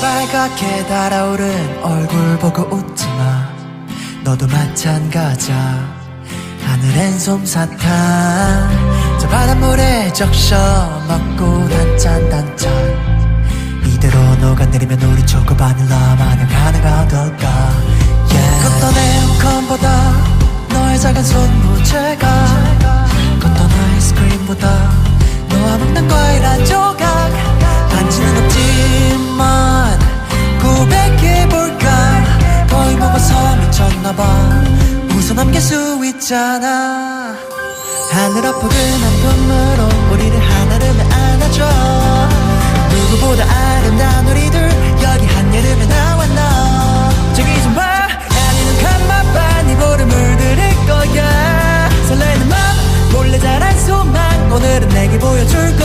빨갛게 달아오른 얼굴 보고 웃지 마. 너도 마찬가지야. 하늘엔 솜사탕. 저 바닷물에 적셔 먹고 단짠 단짠. 이대로 녹아내리면 우리 초코 바닐라 마냥 하나가 어떨까? Yeah. 걷던 에어컨보다 너의 작은 손무채가 웃어 넘길 수 있잖아. 하늘아 포근한 품으로 우리를 하나름에 안아줘. 누구보다 아름다운 우리들 여기 한여름에 너. 저기 좀봐. 아니는 간맛반 이보를 물들일 거야. 설레는 맘 몰래 자란 소망. 오늘은 내게 보여줄